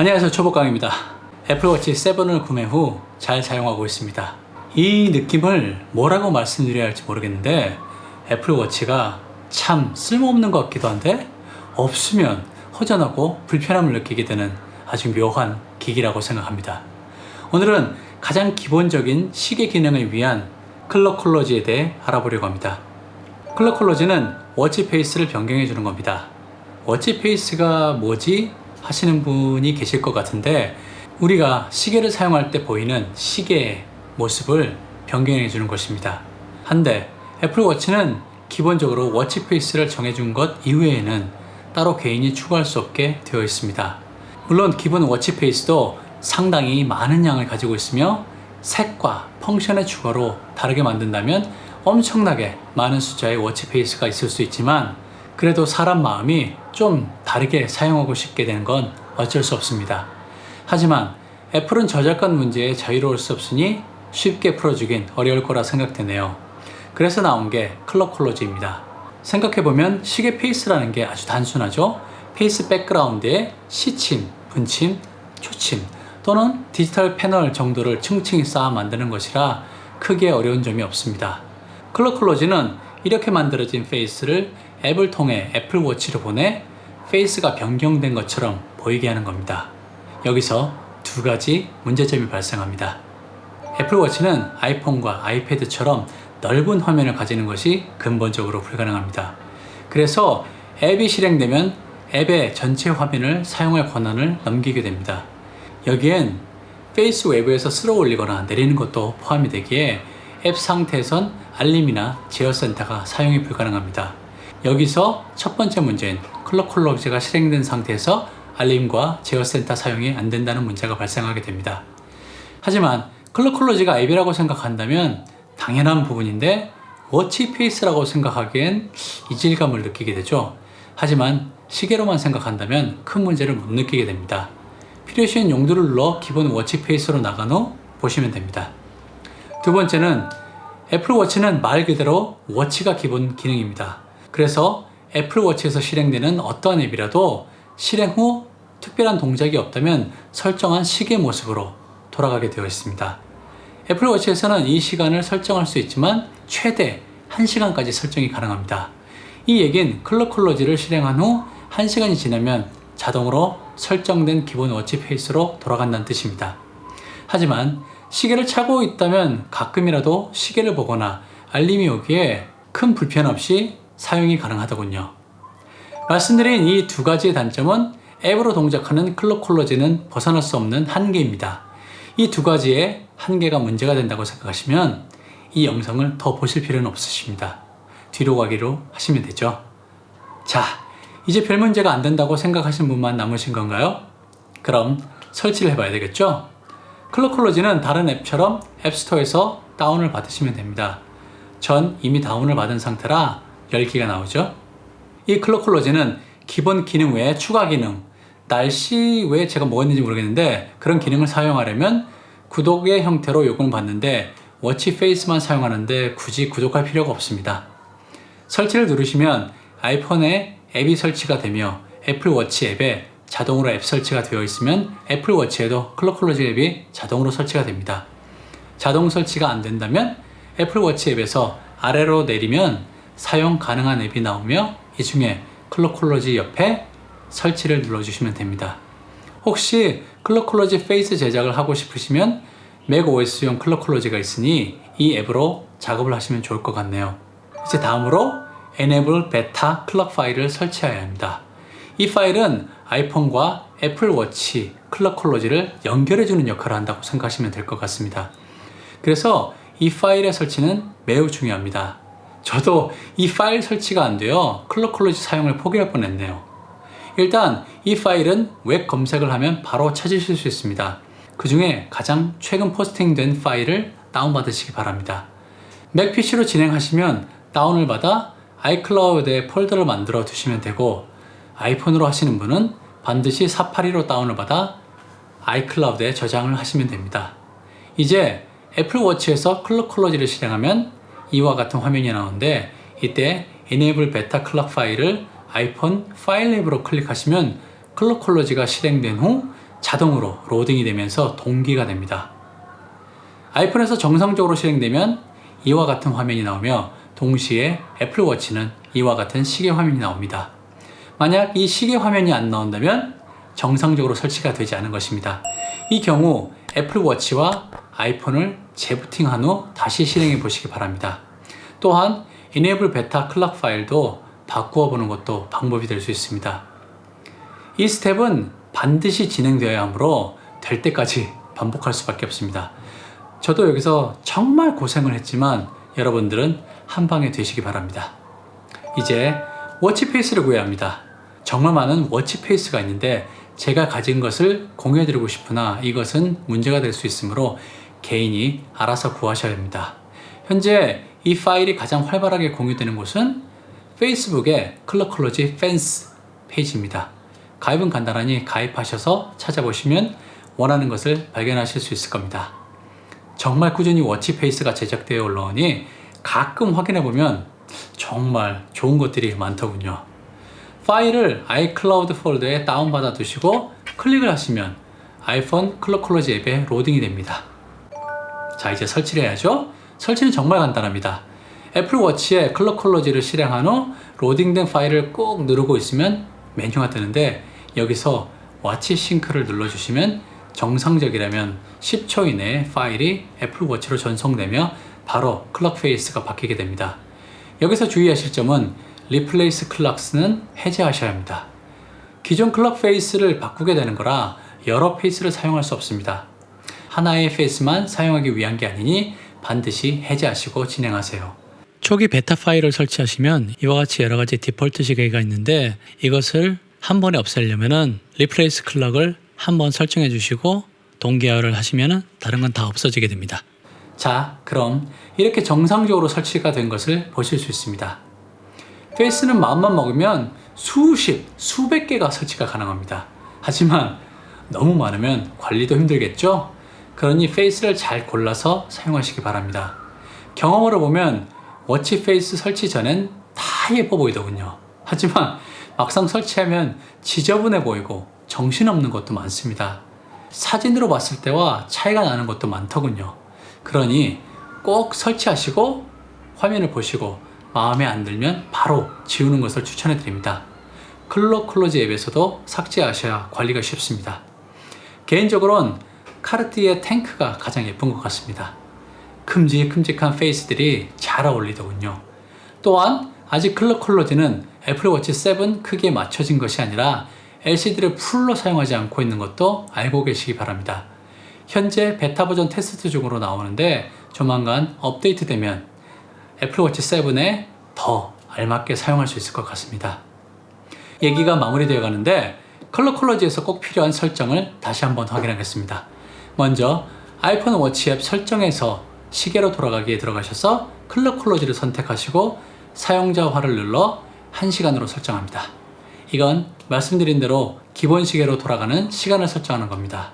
안녕하세요. 초보강입니다. 애플워치 7을 구매 후 잘 사용하고 있습니다. 이 느낌을 뭐라고 말씀드려야 할지 모르겠는데 애플워치가 참 쓸모없는 것 같기도 한데 없으면 허전하고 불편함을 느끼게 되는 아주 묘한 기기라고 생각합니다. 오늘은 가장 기본적인 시계 기능을 위한 클럭 콜러지에 대해 알아보려고 합니다. 클럭 콜러지는 워치 페이스를 변경해 주는 겁니다. 워치 페이스가 뭐지? 하시는 분이 계실 것 같은데 우리가 시계를 사용할 때 보이는 시계의 모습을 변경해 주는 것입니다. 한데 애플워치는 기본적으로 워치 페이스를 정해준 것 이외에는 따로 개인이 추가할 수 없게 되어 있습니다. 물론 기본 워치 페이스도 상당히 많은 양을 가지고 있으며 색과 펑션의 추가로 다르게 만든다면 엄청나게 많은 숫자의 워치 페이스가 있을 수 있지만 그래도 사람 마음이 좀 다르게 사용하고 싶게 되는 건 어쩔 수 없습니다. 하지만 애플은 저작권 문제에 자유로울 수 없으니 쉽게 풀어주긴 어려울 거라 생각되네요. 그래서 나온 게 클럭 콜로지입니다. 생각해보면 시계 페이스라는 게 아주 단순하죠. 페이스 백그라운드에 시침, 분침, 초침 또는 디지털 패널 정도를 층층이 쌓아 만드는 것이라 크게 어려운 점이 없습니다. 클럭 콜로지는 이렇게 만들어진 페이스를 앱을 통해 애플워치로 보내 페이스가 변경된 것처럼 보이게 하는 겁니다. 여기서 두 가지 문제점이 발생합니다. 애플워치는 아이폰과 아이패드처럼 넓은 화면을 가지는 것이 근본적으로 불가능합니다. 그래서 앱이 실행되면 앱의 전체 화면을 사용할 권한을 넘기게 됩니다. 여기엔 페이스 외부에서 쓸어 올리거나 내리는 것도 포함이 되기에 앱 상태에선 알림이나 제어 센터가 사용이 불가능합니다. 여기서 첫 번째 문제인 클럭 콜로지가 실행된 상태에서 알림과 제어 센터 사용이 안 된다는 문제가 발생하게 됩니다. 하지만 클럭 콜로지가 앱이라고 생각한다면 당연한 부분인데 워치 페이스라고 생각하기엔 이질감을 느끼게 되죠. 하지만 시계로만 생각한다면 큰 문제를 못 느끼게 됩니다. 필요시인 용도를 눌러 기본 워치 페이스로 나간 후 보시면 됩니다. 두 번째는 애플워치는 말 그대로 워치가 기본 기능입니다. 그래서 애플워치에서 실행되는 어떠한 앱이라도 실행 후 특별한 동작이 없다면 설정한 시계 모습으로 돌아가게 되어 있습니다. 애플워치에서는 이 시간을 설정할 수 있지만 최대 1시간까지 설정이 가능합니다. 이 얘긴 클럭 콜로지를 실행한 후 1시간이 지나면 자동으로 설정된 기본 워치 페이스로 돌아간다는 뜻입니다. 하지만 시계를 차고 있다면 가끔이라도 시계를 보거나 알림이 오기에 큰 불편 없이 사용이 가능하더군요. 말씀드린 이 두 가지의 단점은 앱으로 동작하는 클럭 콜로지는 벗어날 수 없는 한계입니다. 이 두 가지의 한계가 문제가 된다고 생각하시면 이 영상을 더 보실 필요는 없으십니다. 뒤로 가기로 하시면 되죠. 자, 이제 별 문제가 안 된다고 생각하신 분만 남으신 건가요? 그럼 설치를 해봐야 되겠죠? 클럭콜로지는 다른 앱처럼 앱스토어에서 다운을 받으시면 됩니다. 전 이미 다운을 받은 상태라 열기가 나오죠. 이 클럭콜로지는 기본 기능 외에 추가 기능, 날씨 외에 제가 뭐 했는지 모르겠는데 그런 기능을 사용하려면 구독의 형태로 요금을 받는데 워치 페이스만 사용하는데 굳이 구독할 필요가 없습니다. 설치를 누르시면 아이폰에 앱이 설치가 되며 애플 워치 앱에 자동으로 앱 설치가 되어 있으면 애플 워치에도 클럭콜로지 앱이 자동으로 설치가 됩니다. 자동 설치가 안 된다면 애플 워치 앱에서 아래로 내리면 사용 가능한 앱이 나오며 이 중에 클럭콜로지 옆에 설치를 눌러주시면 됩니다. 혹시 클럭콜로지 페이스 제작을 하고 싶으시면 맥OS용 클럭콜로지가 있으니 이 앱으로 작업을 하시면 좋을 것 같네요. 이제 다음으로 Enable Beta 클럭 파일을 설치해야 합니다. 이 파일은 아이폰과 애플워치 클럭콜로지를 연결해주는 역할을 한다고 생각하시면 될 것 같습니다. 그래서 이 파일의 설치는 매우 중요합니다. 저도 이 파일 설치가 안 돼요. 클럭콜로지 사용을 포기할 뻔했네요. 일단 이 파일은 웹 검색을 하면 바로 찾으실 수 있습니다. 그 중에 가장 최근 포스팅된 파일을 다운받으시기 바랍니다. 맥 PC로 진행하시면 다운을 받아 아이클라우드에 폴더를 만들어 두시면 되고 아이폰으로 하시는 분은 반드시 사파리로 다운을 받아 아이클라우드에 저장을 하시면 됩니다. 이제 애플워치에서 콜러지를 실행하면 이와 같은 화면이 나오는데 이때 Enable Beta Clock 파일을 아이폰 파일 앱으로 클릭하시면 클럭 콜러지가 실행된 후 자동으로 로딩이 되면서 동기가 됩니다. 아이폰에서 정상적으로 실행되면 이와 같은 화면이 나오며 동시에 애플워치는 이와 같은 시계 화면이 나옵니다. 만약 이 시계 화면이 안 나온다면 정상적으로 설치가 되지 않은 것입니다. 이 경우 애플워치와 아이폰을 재부팅한 후 다시 실행해 보시기 바랍니다. 또한 Enable Beta 클락 파일도 바꾸어 보는 것도 방법이 될 수 있습니다. 이 스텝은 반드시 진행되어야 하므로 될 때까지 반복할 수밖에 없습니다. 저도 여기서 정말 고생을 했지만 여러분들은 한 방에 되시기 바랍니다. 이제 워치페이스를 구해야 합니다. 정말 많은 워치페이스가 있는데 제가 가진 것을 공유해드리고 싶으나 이것은 문제가 될 수 있으므로 개인이 알아서 구하셔야 합니다. 현재 이 파일이 가장 활발하게 공유되는 곳은 페이스북의 클러컬러지 팬스 페이지입니다. 가입은 간단하니 가입하셔서 찾아보시면 원하는 것을 발견하실 수 있을 겁니다. 정말 꾸준히 워치페이스가 제작되어 올라오니 가끔 확인해 보면 정말 좋은 것들이 많더군요. 파일을 iCloud 폴더에 다운받아 두시고 클릭을 하시면 아이폰 클로콜러지 앱에 로딩이 됩니다. 자, 이제 설치를 해야죠. 설치는 정말 간단합니다. 애플워치에 클로콜러지를 실행한 후 로딩된 파일을 꾹 누르고 있으면 메뉴가 뜨는데 여기서 워치 싱크를 눌러주시면 정상적이라면 10초 이내에 파일이 애플워치로 전송되며 바로 클럭 페이스가 바뀌게 됩니다. 여기서 주의하실 점은 리플레이스 클락스는 해제하셔야 합니다. 기존 클럭 페이스를 바꾸게 되는 거라 여러 페이스를 사용할 수 없습니다. 하나의 페이스만 사용하기 위한 게 아니니 반드시 해제하시고 진행하세요. 초기 베타 파일을 설치하시면 이와 같이 여러 가지 디폴트 시계가 있는데 이것을 한 번에 없애려면은 리플레이스 클럭을 한 번 설정해 주시고 동기화를 하시면은 다른 건 다 없어지게 됩니다. 자, 그럼 이렇게 정상적으로 설치가 된 것을 보실 수 있습니다. 페이스는 마음만 먹으면 수십, 수백 개가 설치가 가능합니다. 하지만 너무 많으면 관리도 힘들겠죠? 그러니 페이스를 잘 골라서 사용하시기 바랍니다. 경험으로 보면 워치 페이스 설치 전엔 다 예뻐 보이더군요. 하지만 막상 설치하면 지저분해 보이고 정신없는 것도 많습니다. 사진으로 봤을 때와 차이가 나는 것도 많더군요. 그러니 꼭 설치하시고 화면을 보시고 마음에 안 들면 바로 지우는 것을 추천해 드립니다. 클로 클로즈 앱에서도 삭제하셔야 관리가 쉽습니다. 개인적으로는 카르티의 탱크가 가장 예쁜 것 같습니다. 큼직큼직한 페이스들이 잘 어울리더군요. 또한 아직 클로 컬러지는 애플워치 7 크기에 맞춰진 것이 아니라 LCD를 풀로 사용하지 않고 있는 것도 알고 계시기 바랍니다. 현재 베타 버전 테스트 중으로 나오는데 조만간 업데이트 되면 애플워치 7에 더 알맞게 사용할 수 있을 것 같습니다. 얘기가 마무리되어 가는데 컬러 컬러지에서 꼭 필요한 설정을 다시 한번 확인하겠습니다. 먼저 아이폰 워치 앱 설정에서 시계로 돌아가기에 들어가셔서 컬러 컬러지를 선택하시고 사용자화를 눌러 1시간으로 설정합니다. 이건 말씀드린 대로 기본 시계로 돌아가는 시간을 설정하는 겁니다.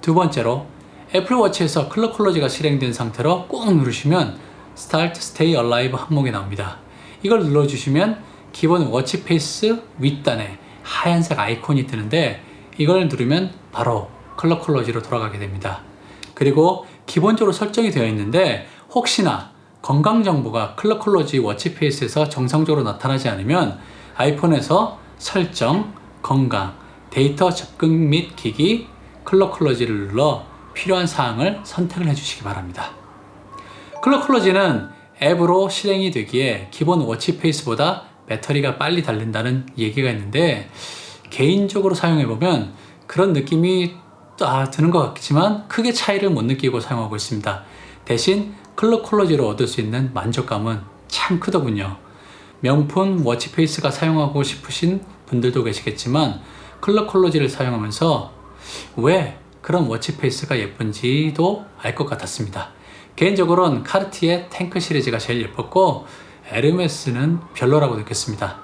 두 번째로 애플워치에서 클럭 컬러지가 실행된 상태로 꾹 누르시면 Start Stay Alive 항목이 나옵니다. 이걸 눌러주시면 기본 워치 페이스 윗단에 하얀색 아이콘이 뜨는데 이걸 누르면 바로 클럭 컬러지로 돌아가게 됩니다. 그리고 기본적으로 설정이 되어 있는데 혹시나 건강 정보가 클럭 컬러지 워치 페이스에서 정상적으로 나타나지 않으면 아이폰에서 설정, 건강, 데이터 접근 및 기기, 클럭 컬러지를 눌러 필요한 사항을 선택을 해주시기 바랍니다. 클럭 컬러지는 앱으로 실행이 되기에 기본 워치 페이스보다 배터리가 빨리 달린다는 얘기가 있는데 개인적으로 사용해 보면 그런 느낌이 아, 드는 것 같지만 크게 차이를 못 느끼고 사용하고 있습니다. 대신 클럭 컬러지로 얻을 수 있는 만족감은 참 크더군요. 명품 워치 페이스가 사용하고 싶으신 분들도 계시겠지만 클럭 컬러지를 사용하면서 왜 그런 워치 페이스가 예쁜지도 알 것 같았습니다. 개인적으로는 카르티의 탱크 시리즈가 제일 예뻤고 에르메스는 별로라고 느꼈습니다.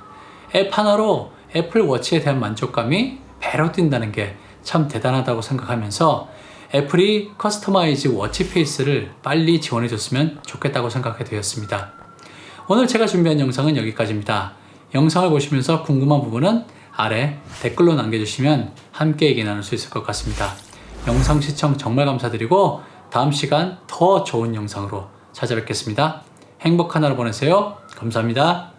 앱 하나로 애플 워치에 대한 만족감이 배로 뛴다는 게 참 대단하다고 생각하면서 애플이 커스터마이즈 워치 페이스를 빨리 지원해 줬으면 좋겠다고 생각하게 되었습니다. 오늘 제가 준비한 영상은 여기까지입니다. 영상을 보시면서 궁금한 부분은 아래 댓글로 남겨주시면 함께 얘기 나눌 수 있을 것 같습니다. 영상 시청 정말 감사드리고 다음 시간 더 좋은 영상으로 찾아뵙겠습니다. 행복한 하루 보내세요. 감사합니다.